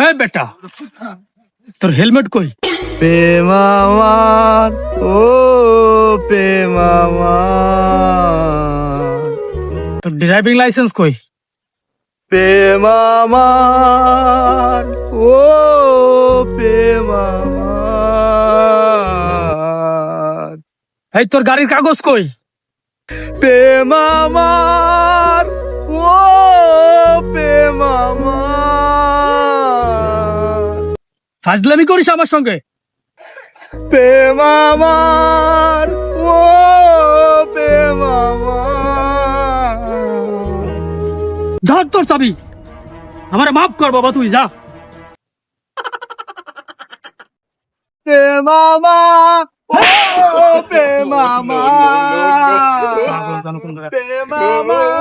হ্যাঁ বেটা। তোর হেলমেট কই? প্রেম আমার ও প্রেম আমার তোর ড্রাইভিং লাইসেন্স কই? প্রেম আমার ও প্রেম আমার এই তোর গাড়ির কাগজ কই? প্রেম ফাজলামি করিস আমার সঙ্গে? প্রেম আমার ও প্রেম আমার। ধর তোর চাবি। আমার মাফ কর বাবা তুই যা। প্রেম আমার ও প্রেম আমার। প্রেম আমার।